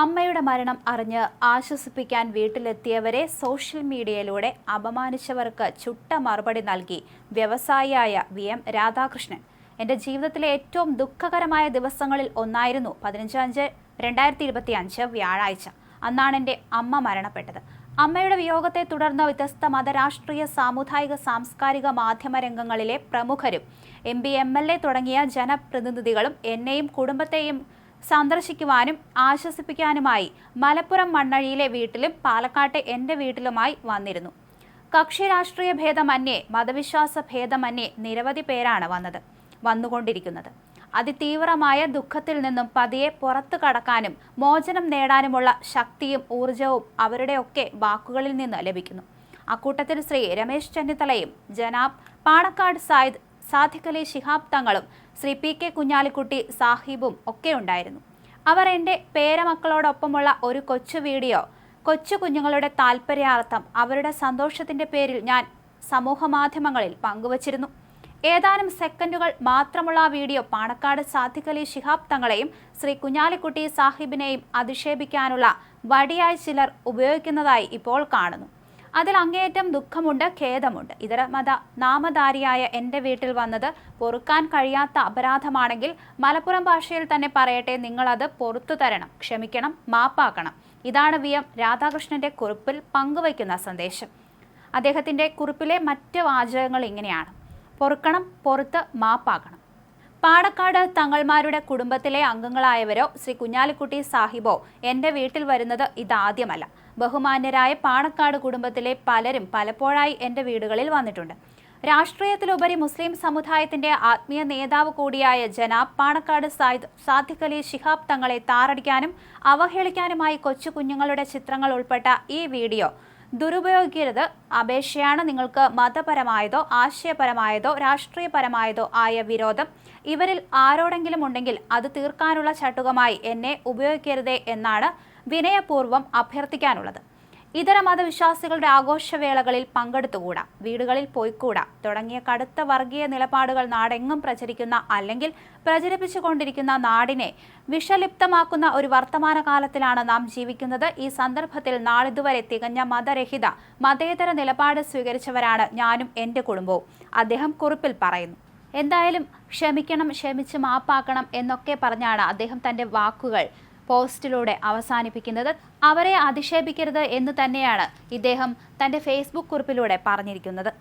അമ്മയുടെ മരണം അറിഞ്ഞ് ആശ്വസിപ്പിക്കാൻ വീട്ടിലെത്തിയവരെ സോഷ്യൽ മീഡിയയിലൂടെ അപമാനിച്ചവർക്ക് ചുട്ട മറുപടി നൽകി വ്യവസായിയായ വി എം രാധാകൃഷ്ണൻ. എന്റെ ജീവിതത്തിലെ ഏറ്റവും ദുഃഖകരമായ ദിവസങ്ങളിൽ ഒന്നായിരുന്നു പതിനഞ്ച് അഞ്ച് രണ്ടായിരത്തി ഇരുപത്തി അഞ്ച് വ്യാഴാഴ്ച. അന്നാണ് എന്റെ അമ്മ മരണപ്പെട്ടത്. അമ്മയുടെ വിയോഗത്തെ തുടർന്ന് വ്യത്യസ്ത മതരാഷ്ട്രീയ സാമുദായിക സാംസ്കാരിക മാധ്യമ രംഗങ്ങളിലെ പ്രമുഖരും M P M L A തുടങ്ങിയ ജനപ്രതിനിധികളും എന്നെയും കുടുംബത്തെയും സന്ദർശിക്കുവാനും ആശ്വസിപ്പിക്കാനുമായി മലപ്പുറം മണ്ണഴിയിലെ വീട്ടിലും പാലക്കാട്ടെ എന്റെ വീട്ടിലുമായി വന്നിരുന്നു. കക്ഷി രാഷ്ട്രീയ ഭേദമന്യേ മതവിശ്വാസ ഭേദമന്യേ നിരവധി പേരാണ് വന്നത് വന്നുകൊണ്ടിരിക്കുന്നത്. അതിതീവ്രമായ ദുഃഖത്തിൽ നിന്നും പതിയെ പുറത്തു കടക്കാനും മോചനം നേടാനുമുള്ള ശക്തിയും ഊർജവും അവരുടെയൊക്കെ വാക്കുകളിൽ നിന്ന് ലഭിക്കുന്നു. അക്കൂട്ടത്തിൽ ശ്രീ രമേശ് ചെന്നിത്തലയും ജനാബ് പാണക്കാട് സായിദ് സാദിഖലി ശിഹാബ് തങ്ങളും ശ്രീ പി കെ കുഞ്ഞാലിക്കുട്ടി സാഹിബും ഒക്കെ ഉണ്ടായിരുന്നു. അവർ എന്റെ പേരമക്കളോടൊപ്പമുള്ള ഒരു കൊച്ചു വീഡിയോ കൊച്ചു കുഞ്ഞുങ്ങളുടെ താല്പര്യാർത്ഥം അവരുടെ സന്തോഷത്തിന്റെ പേരിൽ ഞാൻ സമൂഹമാധ്യമങ്ങളിൽ പങ്കുവച്ചിരുന്നു. ഏതാനും സെക്കൻഡുകൾ മാത്രമുള്ള ആ വീഡിയോ പാണക്കാട് സാധിക്കലി ശിഹാബ് തങ്ങളെയും ശ്രീ കുഞ്ഞാലിക്കുട്ടി സാഹിബിനെയും അധിക്ഷേപിക്കാനുള്ള വടിയായി ചിലർ ഉപയോഗിക്കുന്നതായി ഇപ്പോൾ കാണുന്നു. അതിൽ അങ്ങേയറ്റം ദുഃഖമുണ്ട് ഖേദമുണ്ട്. ഇതര മത നാമധാരിയായ എന്റെ വീട്ടിൽ വന്നത് പൊറുക്കാൻ കഴിയാത്ത അപരാധമാണെങ്കിൽ മലപ്പുറം ഭാഷയിൽ തന്നെ പറയട്ടെ നിങ്ങളത് പൊറത്തു തരണം ക്ഷമിക്കണം മാപ്പാക്കണം. ഇതാണ് വി എം രാധാകൃഷ്ണന്റെ കുറിപ്പിൽ പങ്കുവയ്ക്കുന്ന സന്ദേശം. അദ്ദേഹത്തിന്റെ കുറിപ്പിലെ മറ്റ് വാചകങ്ങൾ ഇങ്ങനെയാണ്. പൊറുക്കണം പൊറുത്ത് മാപ്പാക്കണം. പാണക്കാട് തങ്ങൾമാരുടെ കുടുംബത്തിലെ അംഗങ്ങളായവരോ ശ്രീ കുഞ്ഞാലിക്കുട്ടി സാഹിബോ എന്റെ വീട്ടിൽ വരുന്നത് ഇതാദ്യമല്ല. ബഹുമാന്യരായ പാണക്കാട് കുടുംബത്തിലെ പലരും പലപ്പോഴായി എന്റെ വീടുകളിൽ വന്നിട്ടുണ്ട്. രാഷ്ട്രീയത്തിലുപരി മുസ്ലിം സമുദായത്തിന്റെ ആത്മീയ നേതാവ് കൂടിയായ ജനാബ് പാണക്കാട് സായിദ് സാദിഖ് അലി ശിഹാബ് തങ്ങളെ താറടിക്കാനും അവഹേളിക്കാനുമായി കൊച്ചു കുഞ്ഞുങ്ങളുടെ ചിത്രങ്ങൾ ഉൾപ്പെട്ട ഈ വീഡിയോ ദുരുപയോഗിക്കരുത്. അപേക്ഷയാണ് നിങ്ങൾക്ക് മതപരമായതോ ആശയപരമായതോ രാഷ്ട്രീയപരമായതോ ആയ വിരോധം. ഇവരിൽ ആരോടെങ്കിലും ഉണ്ടെങ്കിൽ അത് തീർക്കാനുള്ള ചട്ടുകമായി എന്നെ ഉപയോഗിക്കരുതേ എന്നാണ് വിനയപൂർവം അഭ്യർത്ഥിക്കാനുള്ളത്. ഇതര മതവിശ്വാസികളുടെ ആഘോഷവേളകളിൽ പങ്കെടുത്തുകൂടാ വീടുകളിൽ പോയിക്കൂടാ. തുടങ്ങിയ കടുത്ത വർഗീയ നിലപാടുകൾ നാടെങ്ങും പ്രചരിക്കുന്ന അല്ലെങ്കിൽ പ്രചരിപ്പിച്ചുകൊണ്ടിരിക്കുന്ന നാടിനെ വിഷലിപ്തമാക്കുന്ന ഒരു വർത്തമാനകാലത്തിലാണ് നാം ജീവിക്കുന്നത്. ഈ സന്ദർഭത്തിൽ നാളിതുവരെ തികഞ്ഞ മതരഹിത മതേതര നിലപാട് സ്വീകരിച്ചവരാണ് ഞാനും എന്റെ കുടുംബവും. അദ്ദേഹം കുറിപ്പിൽ പറയുന്നു എന്തായാലും ക്ഷമിക്കണം ക്ഷമിച്ച് മാപ്പാക്കണം എന്നൊക്കെ പറഞ്ഞാണ് അദ്ദേഹം തന്റെ വാക്കുകൾ പോസ്റ്റിലൂടെ അവസാനിപ്പിക്കുന്നത് അവരെ അധിക്ഷേപിക്കരുത് എന്ന് തന്നെയാണ് ഇദ്ദേഹം തന്റെ ഫേസ്ബുക്ക് കുറിപ്പിലൂടെ പറഞ്ഞിരിക്കുന്നത്.